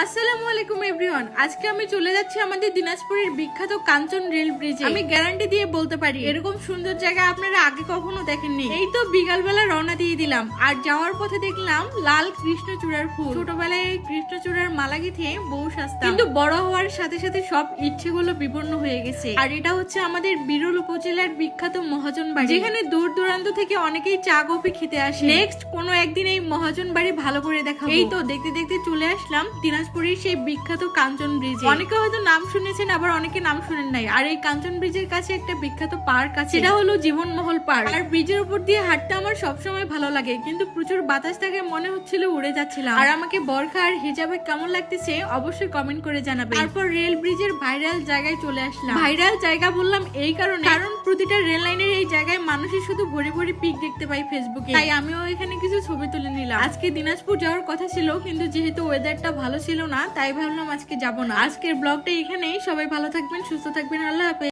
আসসালামু আলাইকুম এভরিওয়ান। আজকে আমি চলে যাচ্ছি আমাদের দিনাজপুরের বিখ্যাত কাঞ্চন রেল ব্রিজে। আমি গ্যারান্টি দিয়ে বলতে পারি, এরকম সুন্দর জায়গা আপনারা আগে কখনো দেখেননি। এই তো বিকালবেলা রওনা দিয়ে দিলাম। আর যাওয়ার পথে দেখলাম লাল কৃষ্ণচূড়ার ফুল। ছোটবেলায় এই কৃষ্ণচূড়ার মালা গেঁথে বউ সাজতাম। কিন্তু বড় হওয়ার সাথে সাথে সব ইচ্ছেগুলো বিপন্ন হয়ে গেছে। আর এটা হচ্ছে আমাদের বিরল উপজেলার বিখ্যাত মহাজন বাড়ি। যেখানে দূর দূরান্ত থেকে অনেকেই চা কফি খেতে আসে। নেক্সট কোনো একদিন এই মহাজন বাড়ি ভালো করে দেখাবো। এই তো দেখতে দেখতে চলে আসলাম দিনাজপুরের সেই বিখ্যাত কাঞ্চন ব্রিজে। অনেকে হয়তো নাম শুনেছেন, আবার অনেকে নাম শুনেন নাই। আর এই কাঞ্চন ব্রিজের কাছে একটা বিখ্যাত পার্ক আছে। সেটা হলো জীবনমহল পার্ক। আর ব্রিজের উপর দিয়ে হাঁটতে আমার সবসময় ভালো লাগে, কিন্তু প্রচুর বাতাস থাকে, মনে হচ্ছিল উড়ে যাচ্ছিলাম। আর আমাকে বরখা আর হিজাবে কেমন লাগতেছে, অবশ্যই কমেন্ট করে জানাবে তারপর রেল ব্রিজের ভাইরাল জায়গায় চলে আসলাম। ভাইরাল জায়গা বললাম এই কারণে। কারণ প্রতিটা রেল লাইনের এই জায়গায় মানুষের শুধু ভরে ভরে পিক দেখতে পাই ফেসবুকে তাই আমিও এখানে কিছু ছবি তুলে নিলাম। আজকে দিনাজপুর যাওয়ার কথা ছিল, কিন্তু যেহেতু ওয়েদারটা ভালো ছিল না, তাই ভাবলাম আজকে যাব না। আজকের ব্লগটা এখানেই। সবাই ভালো থাকবেন, সুস্থ থাকবেন। আল্লাহ হাফেজ।